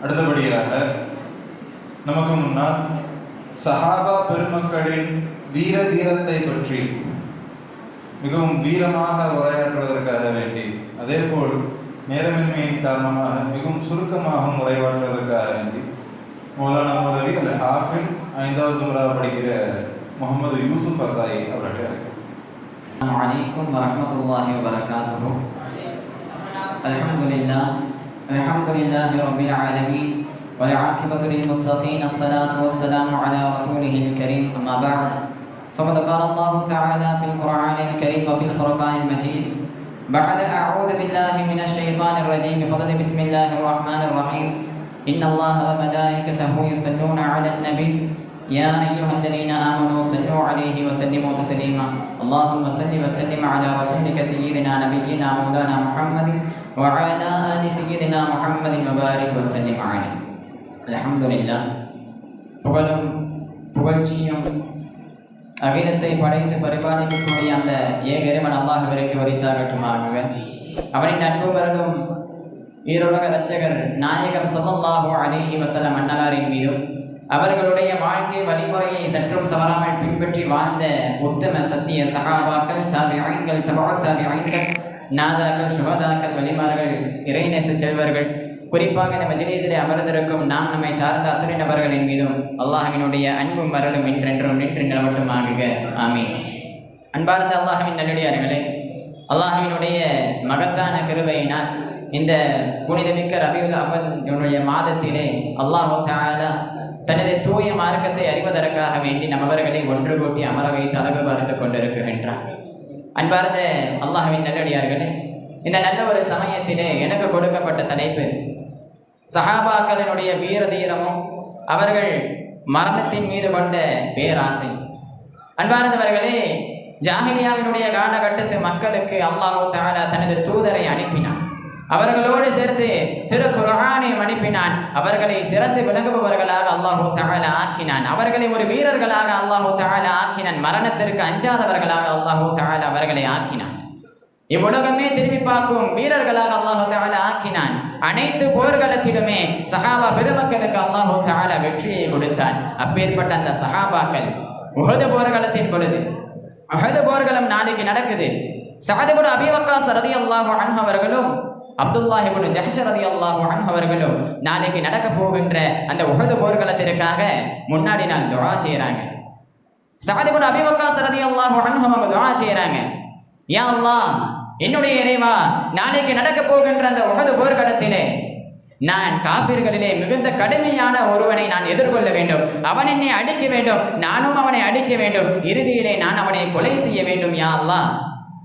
அடுத்தபடியாக நமக்கு முன்னால் சஹாபா பெருமக்களின் வீர தீரத்தை பற்றி மிகவும் வீரமாக உரையாற்றுவதற்காக வேண்டி அதே போல் நேரமின்மையின் காரணமாக மிகவும் சுருக்கமாகவும் உரையாற்றுவதற்காக வேண்டி மௌலானா மௌலவி அல்ல ஹாஃபில் ஐந்தாவது சுமராக படிக்கிற முகமது யூசுப் அர்தாயி அவர்கள் அழைக்கிறார் வணக்கம் வரமத்துல்லாஹி வரகாத்து அலமதுல்லா الحمد لله رب العالمين والعاقبة للمتقين الصلاة والسلام على رسوله الكريم أما بعد. فقد قال الله تعالى في القرآن الكريم وفي الفرقان المجيد بعد أعوذ بالله من الشيطان الرجيم بفضل بسم الله الرحمن الرحيم. إن الله وملائكته يصلون على النبي يا أيها الذين آمنوا صلوا عليه وسلموا تسليما اللهم صل وسلم على رسولك سيدنا نبينا مولانا محمد وعلى آل سيدنا محمد وبارك وسلم عليه الحمد لله புகழும் புகழ்ச்சியும் அகிலத்தை படைத்து பரிபாலிக்கக்கூடிய அந்த ஏகரிமன் அல்லாஹுவிற்கு வரித்தாகட்டுமாக அவனின் அன்பு வரலும் ஈருலக இரட்சகர் நாயகம் சல்லல்லாஹு அலைஹி வஸல்லம் அன்னலாரின் மீதும் அவர்களுடைய வாழ்க்கை வழிமுறையை சற்றும் தவறாமல் பின்பற்றி வாழ்ந்த உத்தம சத்திய சகாபாக்கள் தாபிஐன்கள் தபா தாபிஐன்கள் நாதாக்கள் சுகதாக்கள் வலிமார்கள் இறைநேச செல்வர்கள். குறிப்பாக இந்த மஜ்லிஸிலே அமர்ந்திருக்கும் நாம் நம்மை சார்ந்த அத்தனை நபர்களின் மீதும் அல்லாஹினுடைய அன்பும் வரலும் என்றென்றும் நின்று நிலவட்டுமாகுக. ஆமீன். அன்பார்ந்த அல்லாஹ்வின் நல்லடியார்களே அல்லாஹினுடைய மகத்தான கிருபையினால் இந்த புனிதமிக்க ரபியுல் அவன் என்னுடைய மாதத்திலே அல்லாஹு தாலா தனது தூய மார்க்கத்தை அறிவதற்காக வேண்டி நம்மவர்களை ஒன்று கூட்டி அமர வைத்து அழகு பார்த்து கொண்டிருக்கின்றார். அன்பார்ந்த அல்லாஹவின் நல்லடியார்களே இந்த நல்ல ஒரு சமயத்திலே எனக்கு கொடுக்கப்பட்ட தலைப்பு சஹாபாக்களினுடைய வீர தீரமும் அவர்கள் மரணத்தின் மீது கொண்ட பேராசை. அன்பார்ந்தவர்களே ஜாகிலியாவினுடைய காலகட்டத்து மக்களுக்கு அல்லாஹு தாலா தனது தூதரை அனுப்பினார் அவர்களோடு சேர்த்து திரு குரானை அனுப்பினான் அவர்களை சிறந்து விளங்குபவர்களாக அல்லாஹு தாலா ஆக்கினான். அவர்களை ஒரு வீரர்களாக அல்லாஹு தாலா ஆக்கினான். மரணத்திற்கு அஞ்சாதவர்களாக அல்லாஹு தாலா அவர்களை ஆக்கினான். இவ்வுலகமே திரும்பி பார்க்கும் வீரர்களாக அல்லாஹு தாலா ஆக்கினான். அனைத்து போர்களத்திலுமே சகாபா பெருமக்களுக்கு அல்லாஹு தாலா வெற்றியை கொடுத்தான். அப்பேற்பட்ட அந்த சகாபாக்கள் உகது போர்களத்தின் பொழுது உகது போர்களும் நாளைக்கு நடக்குது. சாதுபுட அபிவக்காஸ் சரதி அல்லாஹு அன்ஹவர்களும் அவர்களும் அப்துல்லாஹிபுன் ஜஹஷர் ரதி அல்லாஹு அவர்களும் நாளைக்கு நடக்க போகின்ற அந்த உகது போர்க்களத்திற்காக முன்னாடி நான் துவா செய்கிறாங்க சாதுபுட அபிவக்காஸ் சரதி அல்லாஹு அவங்க துவா செய்கிறாங்க யா அல்லா என்னுடைய இறைவா நாளைக்கு நடக்க போகின்ற அந்த உகது போர்க்களத்திலே நான் காபிர்களிலே மிகுந்த கடுமையான ஒருவனை நான் எதிர்கொள்ள வேண்டும். அவன் என்னை அடிக்க வேண்டும். நானும் அவனை அடிக்க வேண்டும். இறுதியிலே நான் அவனை கொலை செய்ய வேண்டும் யா அல்லாஹ்.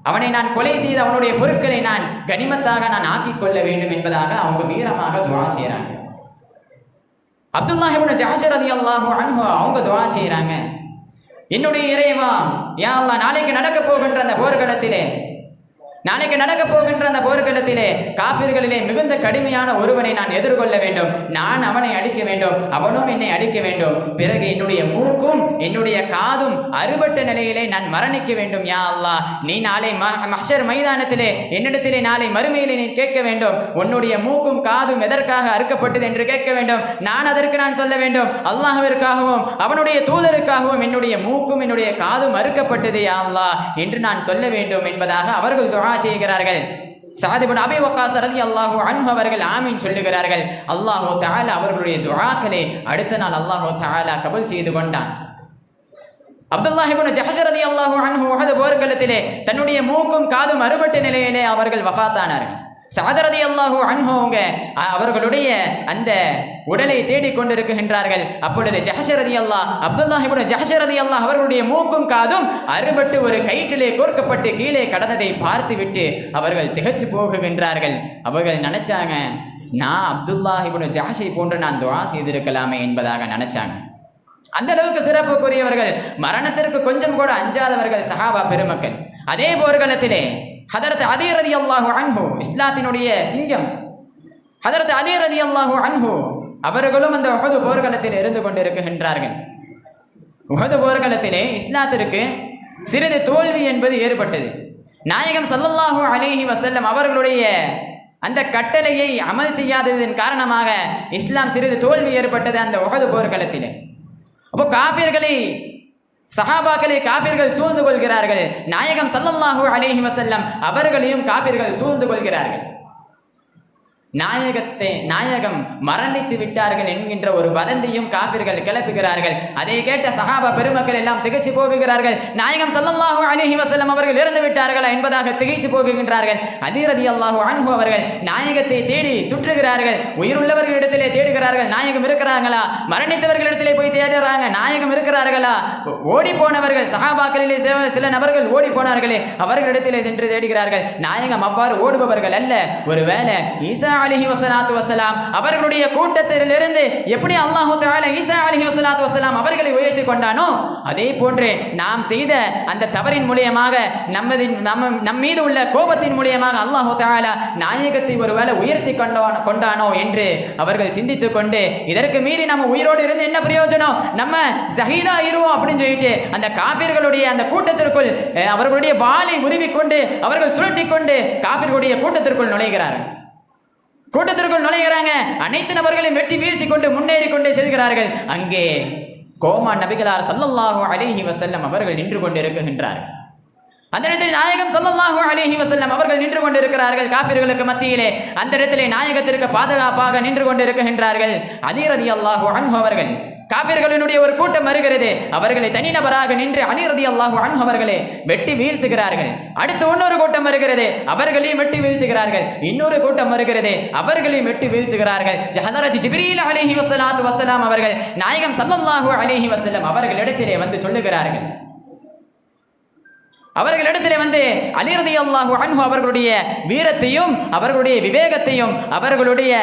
அவனை நான் கொலை செய்து அவனுடைய பொருட்களை நான் கனிமத்தாக நான் ஆக்கிக் கொள்ள வேண்டும் என்பதாக அவங்க வீரமாக துவா செய்கிறாங்க அப்துல்லாஹிபின் ஜஹர் ரதி அல்லாஹு அன்ஹு அவங்க துவா செய்கிறாங்க என்னுடைய இறைவா யா அல்லா நாளைக்கு நடக்க போகின்ற அந்த போர்க்களத்திலே நாளைக்கு நடக்க போகின்ற அந்த போர்க்களத்திலே காபிர்களிலே மிகுந்த கடுமையான ஒருவனை நான் எதிர்கொள்ள வேண்டும். நான் அவனை அடிக்க வேண்டும். அவனும் என்னை அடிக்க வேண்டும். பிறகு என்னுடைய மூக்கும் என்னுடைய காதும் அறுபட்ட நிலையிலே நான் மரணிக்க வேண்டும் யா அல்லா நீ நாளை மஹர் மைதானத்திலே என்னிடத்திலே நாளை மறுமையிலே நீ கேட்க வேண்டும். உன்னுடைய மூக்கும் காதும் எதற்காக அறுக்கப்பட்டது என்று கேட்க வேண்டும். நான் அதற்கு நான் சொல்ல வேண்டும். அல்லாஹிற்காகவும் அவனுடைய தூதருக்காகவும் என்னுடைய மூக்கும் என்னுடைய காதும் அறுக்கப்பட்டது யா அல்லா என்று நான் சொல்ல வேண்டும் என்பதாக அவர்கள் துவா செய்கிறார்கள். சாதிபன் அபி வக்காஸ் ரதி அல்லாஹு அன்பு அவர்கள் ஆமீன் சொல்லுகிறார்கள். அல்லாஹோ தஆலா அவர்களுடைய துஆக்களை அடுத்த நாள் அல்லாஹோ தாலா கபல் செய்து கொண்டான். அப்துல்லாஹிபுன் ஜஹர் ரதி அல்லாஹு அன்ஹு உஹது போர்க்களத்திலே தன்னுடைய மூக்கும் காதும் அறுபட்ட நிலையிலே அவர்கள் வஃத்தானார்கள் சாதரதி அல்லாஹு அன்ஹு அவங்க அவர்களுடைய அந்த உடலை தேடிக்கொண்டிருக்கின்றார்கள். அப்பொழுது ஜஹசரதி அல்லாஹ் அப்துல்லாஹிபின் ஜஹசரதி அல்லாஹ் அவர்களுடைய மூக்கும் காதும் அறுபட்டு ஒரு கயிற்றிலே கோர்க்கப்பட்டு கீழே கடந்ததை பார்த்துவிட்டு அவர்கள் திகச்சு போகுகின்றார்கள். அவர்கள் நினைச்சாங்க நான் அப்துல்லாஹிபின் ஜஹஷை போன்று நான் துவா செய்திருக்கலாமே என்பதாக நினைச்சாங்க. அந்த அளவுக்கு சிறப்புக்குரியவர்கள் மரணத்திற்கு கொஞ்சம் கூட அஞ்சாதவர்கள் சஹாபா பெருமக்கள். அதே போர்க்களத்திலே ஹதரத் அதே ரதி அல்லாஹு அன்ஹு இஸ்லாத்தினுடைய சிங்கம். ஹதரத் அதே ரதி அல்லாஹு அன்ஹு அவர்களும் அந்த உகது போர்க்களத்தில் இருந்து கொண்டிருக்கின்றார்கள். உகது போர்க்களத்திலே இஸ்லாத்திற்கு சிறிது தோல்வி என்பது ஏற்பட்டது. நாயகம் சல்லல்லாஹு அலைஹி வசல்லம் அவர்களுடைய அந்த கட்டளையை அமல் செய்யாததன் காரணமாக இஸ்லாம் சிறிது தோல்வி ஏற்பட்டது அந்த உகது போர்க்களத்திலே. அப்போ காஃபிர்களை சஹாபாக்களை காபிர்கள் சூழ்ந்து கொள்கிறார்கள். நாயகம் சல்லல்லாஹூ அலைஹி வசல்லம் அவர்களையும் காஃபிர்கள் சூழ்ந்து கொள்கிறார்கள். நாயகத்தை நாயகம் மரணித்து விட்டார்கள் என்கின்ற ஒரு வதந்தியும் காஃபிர்கள் கிளப்புகிறார்கள். அதை கேட்ட சகாபா பெருமக்கள் எல்லாம் திகைச்சு போகுகிறார்கள். நாயகம் சல்லாஹு அலிஹி வஸல்லம் அவர்கள் இறந்து விட்டார்களா என்பதாக திகைச்சு போகுகின்றார்கள். அலி அல்லாஹு அன்பு அவர்கள் நாயகத்தை தேடி சுற்றுகிறார்கள். உயிருள்ளவர்களிடத்திலே தேடுகிறார்கள் நாயகம் இருக்கிறாங்களா மரணித்தவர்களிடத்திலே போய் தேடுறாங்க நாயகம் இருக்கிறார்களா? ஓடி போனவர்கள் சகாபாக்களிலே சில- சில நபர்கள் ஓடி போனார்களே அவர்களிடத்திலே சென்று தேடுகிறார்கள். நாயகம் அவ்வாறு ஓடுபவர்கள் அல்ல. ஒருவேளை ஈசா அலிஹி வசலாத்து வசலாம் அவர்களுடைய கூட்டத்திலிருந்து எப்படி அல்லாஹு தஆலா ஈசா அலிஹி வசலாத்து வசலாம் அவர்களை உயர்த்தி கொண்டானோ அதே போன்று நாம் செய்த அந்த தவறின் மூலியமாக நம்மதின் நம்ம நம் மீது உள்ள கோபத்தின் மூலியமாக அல்லாஹு தாலா நாயகத்தை ஒருவேளை உயர்த்தி கொண்டான் கொண்டானோ என்று அவர்கள் சிந்தித்து கொண்டு இதற்கு மீறி நம்ம உயிரோடு இருந்து என்ன பிரயோஜனம்? நம்ம ஜஹீதா இருவோம் அப்படின்னு சொல்லிட்டு அந்த காஃபிர்களுடைய அந்த கூட்டத்திற்குள் அவர்களுடைய வாளை உருவிக்கொண்டு அவர்கள் சுழட்டி கொண்டு காஃபிர்களுடைய கூட்டத்திற்குள் நுழைகிறார்கள். கூட்டத்திற்குள் நுழைகிறாங்க. அனைத்து நபர்களையும் வெட்டி வீழ்த்தி கொண்டு முன்னேறி கொண்டே செல்கிறார்கள். அங்கே கோமா நபிகளார் சல்லல்லாஹு அலைஹி வசல்லம் அவர்கள் நின்று கொண்டிருக்கின்றார்கள். அந்த இடத்தில் நாயகம் சல்லல்லாஹு அலைஹி வசல்லம் அவர்கள் நின்று கொண்டிருக்கிறார்கள். காஃபிர்களுக்கு மத்தியிலே அந்த இடத்திலே நாயகத்திற்கு பாதுகாப்பாக நின்று கொண்டிருக்கின்றார்கள். அலி அல்லாஹு அன்பு அவர்கள் காபிர்களினுடைய ஒரு கூட்டம் வருகிறது. அவர்களை தனிநபராக நின்று அனிரதி அல்லாஹு அன் அவர்களை வெட்டி வீழ்த்துகிறார்கள். அடுத்து இன்னொரு கூட்டம் வருகிறது. அவர்களையும் வெட்டி வீழ்த்துகிறார்கள். இன்னொரு கூட்டம் வருகிறது. அவர்களையும் வெட்டி வீழ்த்துகிறார்கள். ஹதரத் ஜிபிரீல் அலிஹி வசலாத் வசலாம் அவர்கள் நாயகம் ஸல்லல்லாஹு வசலம் அவர்கள் அவர்களிடத்திலே வந்து சொல்லுகிறார்கள். அவர்களிடத்திலே வந்து அலிரதி அல்லாஹு அன்ஹு அவர்களுடைய வீரத்தையும் அவர்களுடைய விவேகத்தையும் அவர்களுடைய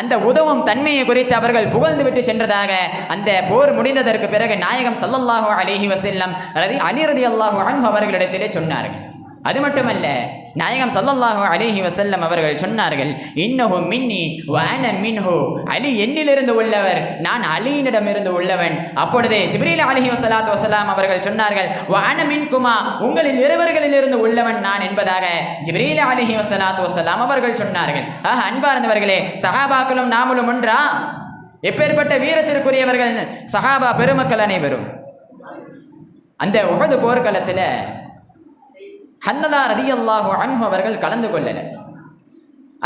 அந்த உதவும் தன்மையை குறித்து அவர்கள் புகழ்ந்து விட்டு சென்றதாக அந்த போர் முடிந்ததற்கு பிறகு நாயகம் சல்லல்லாஹு அலிஹி வசல்லம் ரதி அலிரதி அல்லாஹு அன்ஹு அவர்களிடத்திலே சொன்னார்கள். அது மட்டுமல்ல நாயகம் ஸல்லல்லாஹு அலிஹி வசல்லம் அவர்கள் சொன்னார்கள் இன்னஹு மின்னி வான மின்ஹு. அலி என்னிலிருந்து உள்ளவர் நான் அலியினிடமிருந்து உள்ளவன். அப்பொழுது ஜிப்ரீல் அலிஹி வசலாத் வசலாம் அவர்கள் சொன்னார்கள் வஅன மின்குமா? உங்களில் இருவர்களிலிருந்து உள்ளவன் நான் என்பதாக ஜிப்ரீல் அலிஹி வசலாத் வசலாம் அவர்கள் சொன்னார்கள். ஆக அன்பார்ந்தவர்களே சகாபாக்களும் நாமளும் ஒன்றா? எப்பேற்பட்ட வீரத்திற்குரியவர்கள் சகாபா பெருமக்கள் அனைவரும்? அந்த உகது போர்க்களத்தில் ஹன்னதா ரதியல்லாஹு அன்ஹு அவர்கள் கலந்து கொள்ளல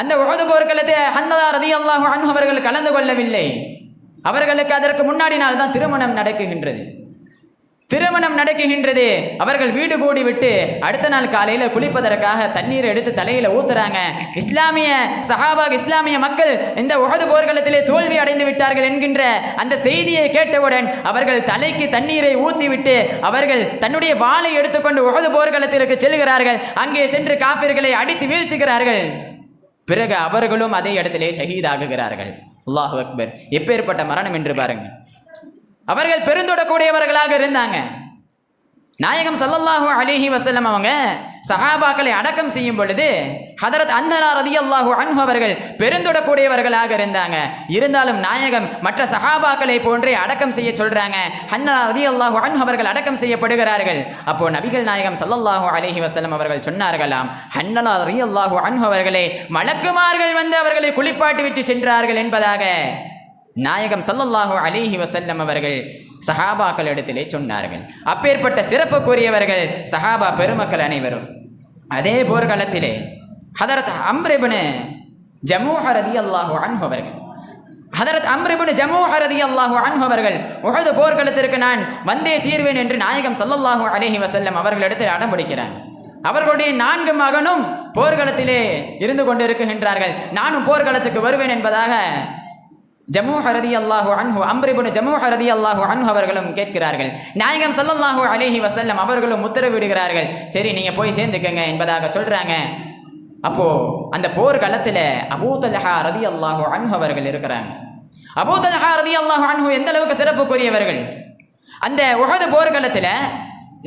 அந்த உகது போர்க்களத்தை ஹன்னதா ரதியல்லாஹு அன்ஹு அவர்கள் கலந்து கொள்ளவில்லை. அவர்களுக்கு அதற்கு முன்னாடி நாள் தான் திருமணம் நடக்குகின்றது. திருமணம் நடக்குகின்றது. அவர்கள் வீடு கூடி விட்டு அடுத்த நாள் காலையில் குளிப்பதற்காக தண்ணீரை எடுத்து தலையில் ஊத்துறாங்க. இஸ்லாமிய சஹாபா இஸ்லாமிய மக்கள் இந்த உகது போர்க்களத்திலே தோல்வி அடைந்து விட்டார்கள் என்கின்ற அந்த செய்தியை கேட்டவுடன் அவர்கள் தலைக்கு தண்ணீரை ஊற்றிவிட்டு அவர்கள் தன்னுடைய வாளை எடுத்துக்கொண்டு உகது போர்க்களத்திற்கு செல்கிறார்கள். அங்கே சென்று காஃபிர்களை அடித்து வீழ்த்துகிறார்கள். பிறகு அவர்களும் அதே இடத்திலே ஷஹீதாகுகிறார்கள். அல்லாஹ் அக்பர். எப்பேற்பட்ட மரணம் என்று பாருங்கள் அவர்கள் பெருந்தொடக்கூடியவர்களாக இருந்தாங்க. நாயகம் சல்லல்லாஹூ அலிஹி வசல்லம் அவங்க சஹாபாக்களை அடக்கம் செய்யும் பொழுது ஹதரத் அந்தனா ரதியல்லாஹு அன்ஹு அவர்கள் பெருந்தொடக்கூடியவர்களாக இருந்தாங்க. இருந்தாலும் நாயகம் மற்ற சஹாபாக்களை போன்றே அடக்கம் செய்ய சொல்றாங்க. ரதி அல்லாஹ் அன்ஹு அவர்கள் அடக்கம் செய்யப்படுகிறார்கள். அப்போ நபிகள் நாயகம் சல்லல்லாஹூ அலிஹி வசல்லம் அவர்கள் சொன்னார்களாம் ஹன்னலா ரதி அல்லாஹூ அன்ஹு அவர்களே மலக்குமார்கள் வந்து அவர்களை குளிப்பாட்டி விட்டு சென்றார்கள் என்பதாக. நாயகம் சல்லல்லாஹு அலிஹி வசல்லம் அவர்கள் சஹாபாக்கள் இடத்திலே சொன்னார்கள். அப்பேற்பட்ட சிறப்புக்குரியவர்கள் சஹாபா பெருமக்கள் அனைவரும். அதே போர்க்களத்திலே ஹதரத் அம்ரிபுனு ஜமூஹரதி ரதியல்லாஹு அன்ஹு அவர்கள். ஹதரத் அம்ரிபுனு ஜமூஹரதி ரதியல்லாஹு அன்ஹு அவர்கள் உஹது போர்க்களத்திற்கு நான் வந்தே தீர்வேன் என்று நாயகம் சல்லல்லாஹு அலைஹி வசல்லம் அவர்களிடத்தில் அடம்பிடிக்கிறார் அவர்களுடைய நான்கு மகனும் போர்க்களத்திலே இருந்து கொண்டிருக்கின்றார்கள். நானும் போர்க்களத்துக்கு வருவேன் என்பதாக ஜம்மு ஹரதி அல்லாஹு அன்ஹு அம்ரிபுன் ஜம்மு ஹரதி அல்லாஹு அன்ஹு அவர்களும் கேட்கிறார்கள். நாயகம் சல்லல்லாஹு அலிஹி வசல்லம் அவர்களும் உத்தரவிடுகிறார்கள். சரி நீங்கள் போய் சேர்ந்துக்கங்க என்பதாக சொல்கிறாங்க அப்போ அந்த போர்க்களத்தில் களத்துல ரதி அல்லாஹு அன்ஹு அவர்கள் இருக்கிறாங்க. அபூதல்ஹா ரதி அல்லாஹு அன்ஹு எந்த அளவுக்கு சிறப்புக்குரியவர்கள்? அந்த உகது போர்க்களத்தில்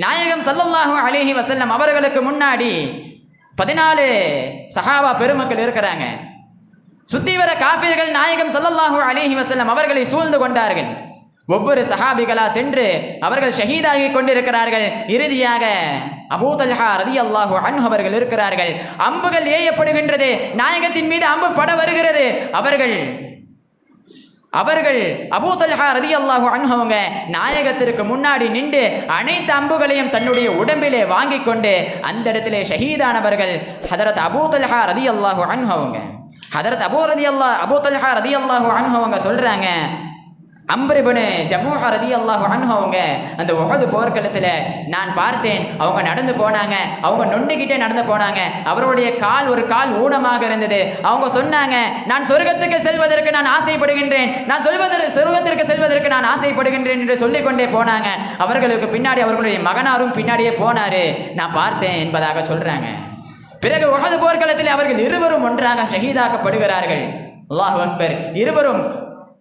நாயகம் சல்லல்லாஹு அலிஹி வசல்லம் அவர்களுக்கு முன்னாடி பதினாலு சஹாபா பெருமக்கள் இருக்கிறாங்க. சுத்தி வர காஃபிர்கள் நாயகம் ஸல்லல்லாஹு அலிஹி வசல்லம் அவர்களை சூழ்ந்து கொண்டார்கள். ஒவ்வொரு சஹாபிகளா சென்று அவர்கள் ஷஹீதாகி கொண்டிருக்கிறார்கள். இறுதியாக அபூதல்ஹா ரதி அல்லாஹு அன் அவர்கள் இருக்கிறார்கள். அம்புகள் ஏயப்படுகின்றது. நாயகத்தின் மீது அம்பு பட வருகிறது. அவர்கள் அவர்கள் அபூதல்ஹா ரதி அல்லாஹு அன் அவங்க நாயகத்திற்கு முன்னாடி நின்று அனைத்து அம்புகளையும் தன்னுடைய உடம்பிலே வாங்கி கொண்டு அந்த இடத்திலே ஷஹீதானவர்கள் ஹதரத் அபூதல்ஹா ரதி அல்லாஹு அன்ஹு அவங்க ஹதரத் அபோ ரதி அல்லா அபோ தல்ஹா ரதி அல்லாஹு அன்ஹு அவங்க சொல்கிறாங்க அம்பரிபனு ஜமூஹா ரதி அல்லாஹு அன்ஹு அவங்க அந்த உஹது போர்க்களத்தில் நான் பார்த்தேன் அவங்க நடந்து போனாங்க அவங்க நொண்டுகிட்டே நடந்து போனாங்க அவருடைய கால் ஒரு கால் ஊனமாக இருந்தது. அவங்க சொன்னாங்க நான் சொர்க்கத்துக்கு செல்வதற்கு நான் ஆசைப்படுகின்றேன் நான் சொல்வதற்கு சொர்க்கத்திற்கு செல்வதற்கு நான் ஆசைப்படுகின்றேன் என்று சொல்லிக்கொண்டே போனாங்க. அவர்களுக்கு பின்னாடி அவர்களுடைய மகனாரும் பின்னாடியே போனாரு. நான் பார்த்தேன் என்பதாக சொல்கிறாங்க பிறகு உகது போர்க்களத்தில் அவர்கள் இருவரும் ஒன்றாக ஷஹீதாக்கப்படுகிறார்கள். அல்லாஹ் அக்பர். இருவரும்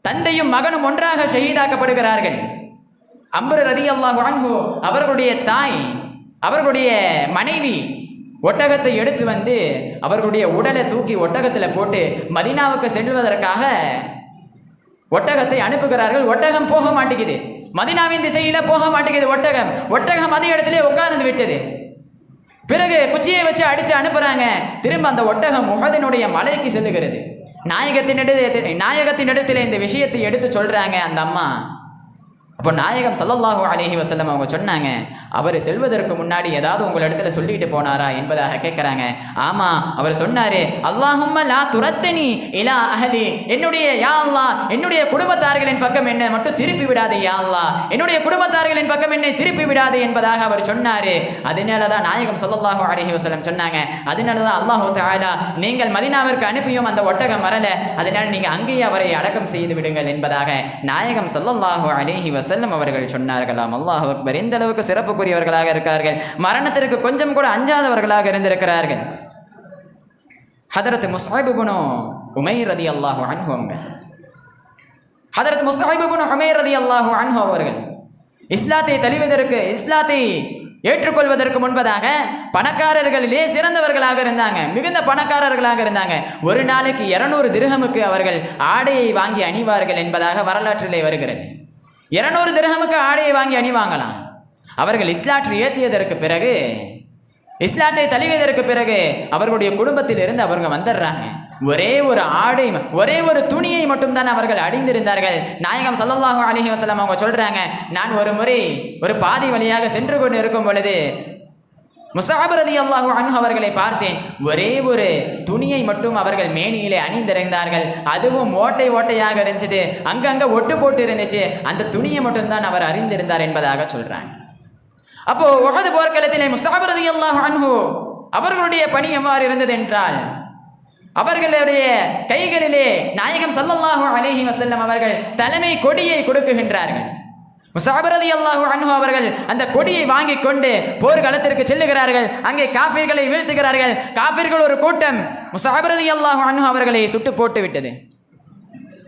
தந்தையும் மகனும் ஒன்றாக ஷஹீதாக்கப்படுகிறார்கள். அம்பர் ரதி அல்லாஹ் அன்ஹு அவர்களுடைய தாய் அவர்களுடைய மனைவி ஒட்டகத்தை எடுத்து வந்து அவர்களுடைய உடலை தூக்கி ஒட்டகத்தில் போட்டு மதினாவுக்கு செல்வதற்காக ஒட்டகத்தை அனுப்புகிறார்கள். ஒட்டகம் போக மாட்டேங்குது. மதினாவின் திசையில போக மாட்டேங்குது. ஒட்டகம். ஒட்டகம் அதே இடத்திலே உட்கார்ந்து விட்டது. பிறகு குச்சியை வச்சு அடிச்சு அனுப்புறாங்க. திரும்ப அந்த ஒட்டகம் முகதனுடைய மலைக்கு செல்லுகிறது. நாயகத்தின் நாயகத்தினிடத்தில் இந்த விஷயத்தை எடுத்து சொல்றாங்க அந்த அம்மா. அப்போ நாயகம் சல்லல்லாஹு அலஹி வசல்லம் அவங்க சொன்னாங்க அவர் செல்வதற்கு முன்னாடி ஏதாவது உங்களிடத்துல சொல்லிட்டு போனாரா என்பதாக கேட்குறாங்க ஆமா அவர் சொன்னாரு அல்லாஹும் லா துரத்தனி இலா அஹலி. என்னுடைய யா அல்லாஹ் என்னுடைய குடும்பத்தார்களின் பக்கம் என்னை மட்டும் திருப்பி விடாது யா அல்லா என்னுடைய குடும்பத்தார்களின் பக்கம் என்னை திருப்பி விடாது என்பதாக அவர் சொன்னாரு. அதனால தான் நாயகம் சல்லல்லாஹு அலஹி வசல்லம் சொன்னாங்க அதனால தான் அல்லாஹு தஆலா நீங்கள் மதீனாவிற்கு அனுப்பியும் அந்த ஒட்டகம் வரல. அதனால நீங்க அங்கேயே அவரை அடக்கம் செய்து விடுங்கள் என்பதாக நாயகம் ஸல்லல்லாஹு அலைஹி செல்லும் அவர்கள் சொன்னார்களாம். அல்லாஹ் அக்பர். எந்த அளவுக்கு சிறப்புக்குரியவர்களாக இருக்கார்கள்? மரணத்திற்கு கொஞ்சம் கூட அஞ்சாதவர்களாக இருந்திருக்கிறார்கள். ஹதரத் முஸ்ஹிப் இப்னு உமை ரலியல்லாஹு அன்ஹு அவங்க. ஹதரத் முஸ்ஹிப் இப்னு ரதி அல்லாஹு அன்ஹு அவர்கள் இஸ்லாத்தை தழுவதற்கு இஸ்லாத்தை ஏற்றுக்கொள்வதற்கு முன்பதாக பணக்காரர்களிலே சிறந்தவர்களாக இருந்தாங்க. மிகுந்த பணக்காரர்களாக இருந்தாங்க. ஒரு நாளைக்கு இருநூறு திருகமுக்கு அவர்கள் ஆடையை வாங்கி அணிவார்கள் என்பதாக வரலாற்றிலே வருகிறது. இருநூறு திரகமுக்கு ஆடையை வாங்கி அணிவாங்களாம். அவர்கள் இஸ்லாற்றை ஏற்றியதற்கு பிறகு இஸ்லாத்தை தழுவியதற்கு பிறகு அவர்களுடைய குடும்பத்திலிருந்து அவங்க வந்துடுறாங்க. ஒரே ஒரு ஆடை ஒரே ஒரு துணியை மட்டும்தான் அவர்கள் அணிந்திருந்தார்கள். நாயகம் சல்லாஹூ அலைஹி வஸல்லம் அவங்க சொல்றாங்க நான் ஒரு முறை ஒரு பாதி வழியாக சென்று கொண்டு இருக்கும் பொழுது முசாபரதி ரலியல்லாஹு அன்ஹு அவர்களை பார்த்தேன். ஒரே ஒரு துணியை மட்டும் அவர்கள் மேனியிலே அணிந்திருந்தார்கள். அதுவும் ஓட்டை ஓட்டையாக இருந்துச்சு. அங்கங்கே ஒட்டு போட்டு இருந்துச்சு. அந்த துணியை மட்டும்தான் அவர் அறிந்திருந்தார் என்பதாக சொல்றாங்க. அப்போ உகது போர்க்களத்திலே முசாபரதி ரலியல்லாஹு அன்ஹு அவர்களுடைய பணி எவ்வாறு இருந்தது என்றால் அவர்களுடைய கைகளிலே நாயகம் சல்லல்லாஹு அலேஹி வசல்லம் அவர்கள் தலைமை கொடியை கொடுக்குகின்றார்கள். முசாபர் ரலியல்லாஹு அன்ஹு அவர்கள் அந்த கொடியை வாங்கி கொண்டு போர்க்களத்திற்கு செல்லுகிறார்கள். அங்கே காஃபிர்களை வீழ்த்துகிறார்கள். காஃபிர்கள் ஒரு கூட்டம். முசாபர் ரலியல்லாஹு அன்ஹு அவர்களை சுட்டு போட்டு விட்டது.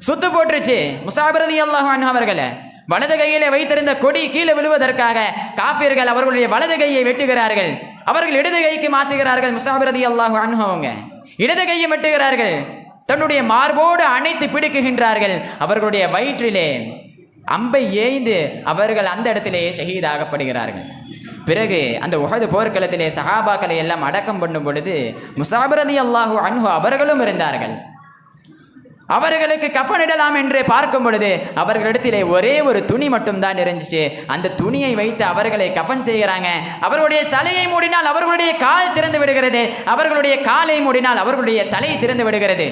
சுத்து போட்டுருச்சு. முசாபர் ரலியல்லாஹு அன்ஹு அவர்களை. வலது கையிலே வைத்திருந்த கொடி கீழே விழுவதற்காக காஃபிர்கள் அவர்களுடைய வலது கையை வெட்டுகிறார்கள். அவர்கள் இடது கைக்கு மாற்றுகிறார்கள் முசாபிரதி அல்லாஹு அனுபவங்க இடது கையை வெட்டுகிறார்கள். தன்னுடைய மார்போடு அணைத்து பிடிக்குகின்றார்கள். அவர்களுடைய வயிற்றிலே அம்பை ஏய்ந்து அவர்கள் அந்த இடத்திலேயே ஷஹீதாகப்படுகிறார்கள். பிறகு அந்த உகது போர்க்களத்திலே சஹாபாக்களை எல்லாம் அடக்கம் பண்ணும் பொழுது முசாபிரதி அல்லாஹு அன்ஹு அவர்களும் இருந்தார்கள். அவர்களுக்கு கஃனிடலாம் என்று பார்க்கும் பொழுது அவர்களிடத்திலே ஒரே ஒரு துணி மட்டும்தான் இருந்துச்சு. அந்த துணியை வைத்து அவர்களை கஃன் செய்கிறாங்க. அவர்களுடைய தலையை மூடினால் அவர்களுடைய கால் திறந்து விடுகிறது. அவர்களுடைய காலை மூடினால் அவர்களுடைய தலை திறந்து விடுகிறது.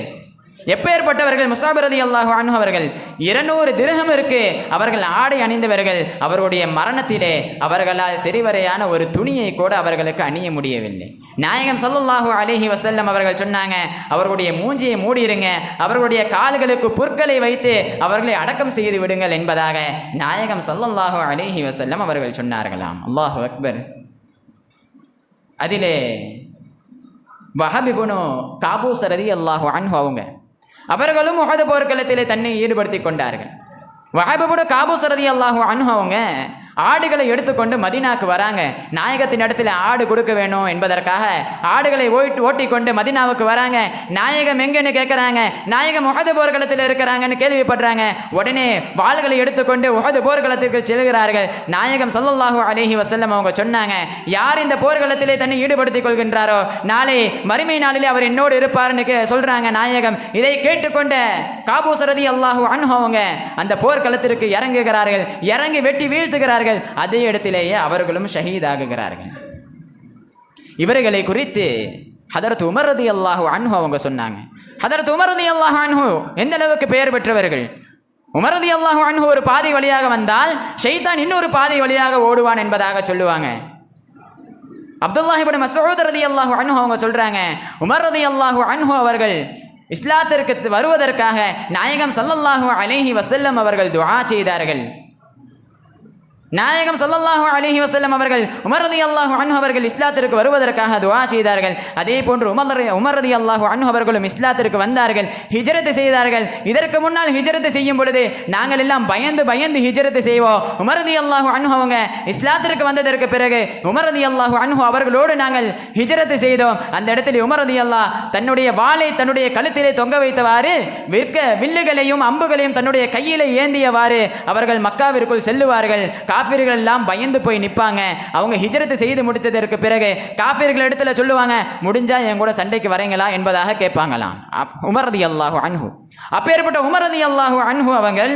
எப்பேற்பட்டவர்கள் முசாபிரதி அல்லாஹு அன்ஹு அவர்கள்? இருநூறு திரகம் இருக்கு. அவர்கள் ஆடை அணிந்தவர்கள். அவர்களுடைய மரணத்திலே அவர்களால் சிறிவரையான ஒரு துணியை கூட அவர்களுக்கு அணிய முடியவில்லை. நாயகம் சல்லுல்லாஹு அலிஹி வசல்லம் அவர்கள் சொன்னாங்க அவர்களுடைய மூஞ்சியை மூடிருங்க. அவர்களுடைய கால்களுக்கு பொற்களை வைத்து அவர்களை அடக்கம் செய்து விடுங்கள் என்பதாக நாயகம் ஸல்லல்லாஹு அலிஹி வசல்லம் அவர்கள் சொன்னார்களாம். அல்லாஹு அக்பர். அதிலே வஹபிபுனு காபூஸ் ரதி அல்லாஹு அன்ஹு அவங்க அவர்களும் உஹது போர்க்களத்திலே தன்னை ஈடுபடுத்தி கொண்டார்கள். வஹபிபுனு காபூஸ் ரதி அல்லாஹு அன்ஹு அவங்க ஆடுகளை எடுத்துக்கொண்டு மதினாக்கு வராங்க. நாயகத்தின் இடத்துல ஆடு கொடுக்க வேணும் என்பதற்காக ஆடுகளை ஓட்டி ஓட்டிக்கொண்டு மதினாவுக்கு வராங்க. நாயகம் எங்கன்னு கேட்குறாங்க நாயகம் உகது போர்க்களத்தில் இருக்கிறாங்கன்னு கேள்விப்படுறாங்க. உடனே வாள்களை எடுத்துக்கொண்டு உகது போர்க்களத்திற்கு செல்கிறார்கள். நாயகம் ஸல்லல்லாஹு அலைஹி வசல்லம் அவங்க சொன்னாங்க யார் இந்த போர்க்களத்திலே தன்னை ஈடுபடுத்திக் கொள்கின்றாரோ நாளை மறுமை நாளிலே அவர் என்னோடு இருப்பார்னு கே- சொல்றாங்க நாயகம். இதை கேட்டுக்கொண்ட காபூசரதி அல்லாஹு அன்ஹு அவங்க அந்த போர்க்களத்திற்கு இறங்குகிறார்கள். இறங்கி வெட்டி வீழ்த்துகிறார்கள். அதே இடத்திலேயே அவர்களும் ஷஹீதாகுகிறார்கள். இவர்களை குறித்து ஹதரத் உமர் அல்லாஹு அன்ஹு அவங்க சொன்னாங்க. ஹதரத் உமர் அல்லாஹு அன்ஹு எந்த அளவுக்கு பெயர் பெற்றவர்கள்? உமர் அல்லாஹு அன்ஹு ஒரு பாதை வழியாக வந்தால் ஷெய்தான் இன்னொரு பாதை வழியாக ஓடுவான் என்பதாக சொல்லுவாங்க. அப்துல்லாஹி மசோதர் ரதி அல்லாஹு அன்ஹு அவங்க சொல்றாங்க உமர் ரலியல்லாஹு அன்ஹு அவர்கள் இஸ்லாத்திற்கு வருவதற்காக நாயகம் சல்லல்லாஹு அலேஹி வசல்லம் அவர்கள் துவா செய்தார்கள். நாயகம் ஸல்லல்லாஹு அலிஹி வசல்லம் அவர்கள் உமர் ரலியல்லாஹு அன் அவர்கள் இஸ்லாத்திற்கு வருவதற்காக துவா செய்தார்கள். அதே போன்று உமர் ரலி- உமர் ரலியல்லாஹு அவர்களும் இஸ்லாத்திற்கு வந்தார்கள். ஹிஜரத்து செய்தார்கள். இதற்கு முன்னால் ஹிஜரத்து செய்யும் பொழுது நாங்கள் எல்லாம் பயந்து பயந்து ஹிஜரத்து செய்வோம். உமர் ரலியல்லாஹு அன்ஹு அவங்க இஸ்லாத்திற்கு வந்ததற்கு பிறகு உமர் ரலியல்லாஹு அன்ஹு அவர்களோடு நாங்கள் ஹிஜரத்து செய்தோம். அந்த இடத்தில் உமர் ரலியல்லாஹ் தன்னுடைய வாளை தன்னுடைய கழுத்திலே தொங்க வைத்தவாறு விற்க வில்லுகளையும் அம்புகளையும் தன்னுடைய கையிலே ஏந்தியவாறு அவர்கள் மக்காவிற்குள் செல்லுவார்கள். காஃபிர்கள் எல்லாம் பயந்து போய் நிற்பாங்க அவங்க ஹிஜரத்து செய்து முடித்ததற்கு பிறகு காஃபிர்கள் இடத்துல சொல்லுவாங்க முடிஞ்சா என் கூட சண்டைக்கு வரீங்களா? என்பதாக கேட்பாங்களாம். அப்- அல்லாஹு அன்ஹு. அப்பேற்பட்ட உமரதி அல்லாஹு அன்ஹு அவங்கள்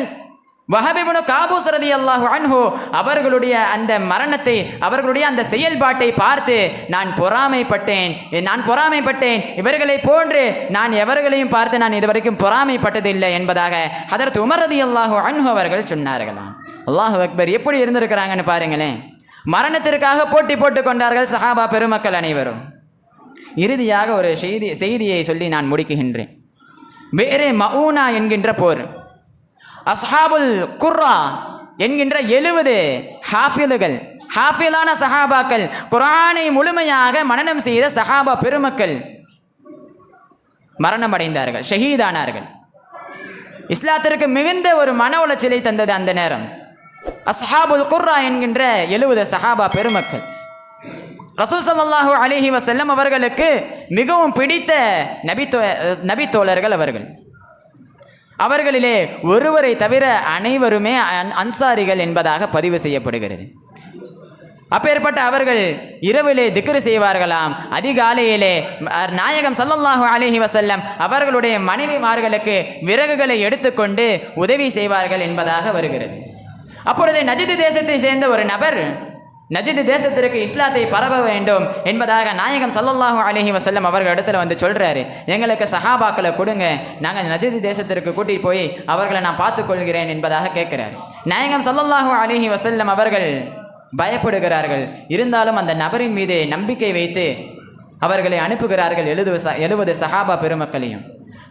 வஹபிபுனு காபூஸ் ரதி அல்லாஹு அன்ஹு அவர்களுடைய அந்த மரணத்தை அவர்களுடைய அந்த செயல்பாட்டை பார்த்து நான் பொறாமைப்பட்டேன் நான் பொறாமைப்பட்டேன் இவர்களை போன்று நான் எவர்களையும் பார்த்து நான் இதுவரைக்கும் பொறாமைப்பட்டதில்லை என்பதாக அதற்கு உமர் ரதி அல்லாஹு அன்ஹு அவர்கள் சொன்னார்களாம். அல்லாஹ் அக்பர் எப்படி இருந்திருக்கிறாங்கன்னு பாருங்களேன். மரணத்திற்காக போட்டி போட்டு கொண்டார்கள் சஹாபா பெருமக்கள் அனைவரும். இறுதியாக ஒரு செய்தி செய்தியை சொல்லி நான் முடிக்குகின்றேன் வேறே மவுனா என்கின்ற போர். அஸ்ஹாபுல் குர்ரா என்கின்ற எழுபது ஹாஃபிலுகள் ஹாஃபிலான சஹாபாக்கள் குரானை முழுமையாக மனநம் செய்த சஹாபா பெருமக்கள் மரணமடைந்தார்கள் ஷஹீதானார்கள். இஸ்லாத்திற்கு மிகுந்த ஒரு மன உளைச்சலை தந்தது அந்த நேரம். அஸ்ஹாபுல் குர்ரா என்கின்ற எழுபது சஹாபா பெருமக்கள். ரசூல் சல்லாஹூ அலிஹி வசல்லம் அவர்களுக்கு மிகவும் பிடித்த நபித்தோ நபித்தோழர்கள் அவர்கள். அவர்களிலே ஒருவரை தவிர அனைவருமே அன்- அன்சாரிகள் என்பதாக பதிவு செய்யப்படுகிறது. அப்பேற்பட்ட அவர்கள் இரவிலே திக்ரு செய்வார்களாம். அதிகாலையிலே நாயகம் சல்லல்லாஹு அலிஹி வசல்லம் அவர்களுடைய மனைவிமார்களுக்கு விறகுகளை எடுத்துக்கொண்டு உதவி செய்வார்கள் என்பதாக வருகிறது. அப்பொழுது நஜிது தேசத்தை சேர்ந்த ஒரு நபர் நஜிது தேசத்திற்கு இஸ்லாத்தை பரவ வேண்டும் என்பதாக நாயகம் ஸல்லல்லாஹு அலஹி வசல்லம் அவர்கள் இடத்துல வந்து சொல்றாரு. எங்களுக்கு சஹாபாக்களை கொடுங்க நாங்கள் நஜிது தேசத்திற்கு கூட்டி போய் அவர்களை நான் பார்த்துக்கொள்கிறேன் என்பதாக கேட்கிறார். நாயகம் ஸல்லல்லாஹு அலஹி வசல்லம் அவர்கள் பயப்படுகிறார்கள். இருந்தாலும் அந்த நபரின் மீது நம்பிக்கை வைத்து அவர்களை அனுப்புகிறார்கள் எழுது எழுபது சஹாபா பெருமக்களையும்.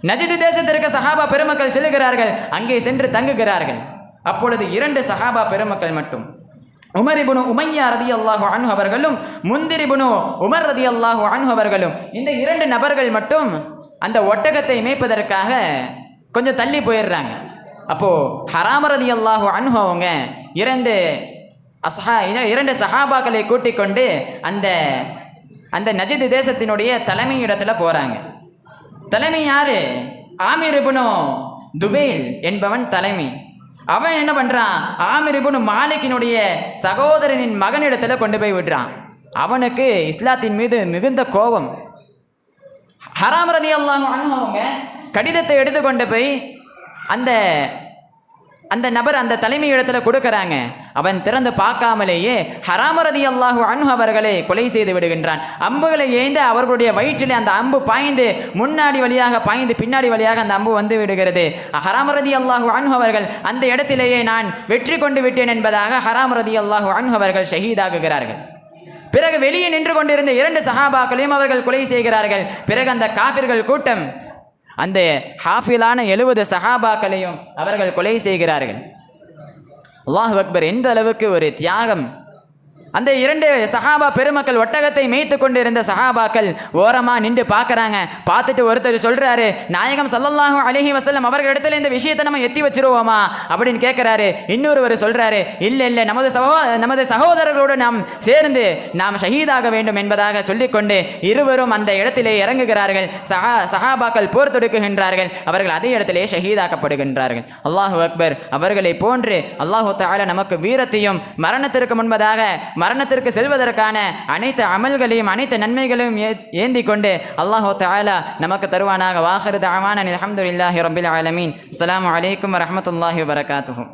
நஜிது தேசத்திற்கு சஹாபா பெருமக்கள் செல்கிறார்கள் அங்கே சென்று தங்குகிறார்கள். அப்பொழுது இரண்டு சஹாபா பெருமக்கள் மட்டும். உமர் உமையா ரதி அல்லாஹு அன்ஹு அவர்களும் முந்திர் உமர் ரதி அல்லாஹு அன்ஹு அவர்களும் இந்த இரண்டு நபர்கள் மட்டும் அந்த ஒட்டகத்தை மேய்ப்பதற்காக கொஞ்சம் தள்ளி போயிடுறாங்க. அப்போது ஹராம ரதி அல்லாஹு அன்ஹு அவங்க இரண்டு அசஹா இரண்டு சஹாபாக்களை கூட்டிக் கொண்டு அந்த அந்த நஜித் தேசத்தினுடைய தலைமை இடத்துல போகிறாங்க தலைமை யாரு? ஆமீர் இப்னு துபேல் என்பவன் தலைமை. அவன் என்ன பண்றான்? ஆமிர் இபுன் மாலிக்கினுடைய சகோதரனின் மகனிடத்துல கொண்டு போய் விடுறான். அவனுக்கு இஸ்லாத்தின் மீது மிகுந்த கோபம். ஹராம் ரதி கடிதத்தை அவங்க கடிதத்தை போய் அந்த அந்த நபர் அந்த தலைமை இடத்துல கொடுக்கறாங்க. அவன் திறந்து பார்க்காமலேயே ஹராமரதி அல்லாஹு அன்ஹு அவர்களை கொலை செய்து விடுகின்றான். அம்புகளை ஏய்ந்த அவர்களுடைய வயிற்றிலே அந்த அம்பு பாய்ந்து முன்னாடி வழியாக பாய்ந்து பின்னாடி வழியாக அந்த அம்பு வந்து விடுகிறது. ஹராமரதி அல்லாஹு அன்ஹு அவர்கள் அந்த இடத்திலேயே நான் வெற்றி கொண்டு விட்டேன் என்பதாக ஹராமரதி அல்லாஹு அன்ஹு அவர்கள் ஷஹீதாகுகிறார்கள் பிறகு வெளியே நின்று கொண்டிருந்த இரண்டு சஹாபாக்களையும் அவர்கள் கொலை செய்கிறார்கள். பிறகு அந்த காஃபிர்கள் கூட்டம் அந்த ஹாஃபிலான எழுபது சஹாபாக்களையும் அவர்கள் கொலை செய்கிறார்கள். அல்லாஹ் அக்பர் எந்த அளவுக்கு ஒரு தியாகம் அந்த இரண்டு சஹாபா பெருமக்கள் ஒட்டகத்தை மேய்த்து கொண்டிருந்த சஹாபாக்கள் ஓரமாக நின்று பார்க்குறாங்க. பார்த்துட்டு ஒருத்தர் சொல்கிறாரு நாயகம் ஸல்லல்லாஹு அலஹி வசல்லம் அவர்களிடத்தில் இந்த விஷயத்தை நம்ம எத்தி வச்சிருவோமா? அப்படின்னு கேட்குறாரு இன்னொருவர் சொல்கிறாரு இல்லை இல்லை நமது சகோ நமது சகோதரர்களோடு நாம் சேர்ந்து நாம் ஷஹீதாக வேண்டும் என்பதாக சொல்லிக்கொண்டு இருவரும் அந்த இடத்திலே இறங்குகிறார்கள். சஹா சஹாபாக்கள் போர் தொடுக்குகின்றார்கள். அவர்கள் அதே இடத்திலே ஷஹீதாக்கப்படுகின்றார்கள். அல்லாஹு அக்பர் அவர்களை போன்று அல்லாஹு தஆலா நமக்கு வீரத்தையும் மரணத்திற்கு முன்பதாக மரணத்திற்கு செல்வதற்கான அனைத்து அமல்களையும் அனைத்து நன்மைகளையும் ஏ- ஏந்தி கொண்டு அல்லாஹோ தஆலா நமக்கு தருவானாக. வாஹிரு தஅவானா அல்ஹம்துலில்லாஹி ரபில் ஆலமீன். அஸ்ஸலாமு வலைக்கம் வரமத்துல்லாஹி வரகாத்துகும்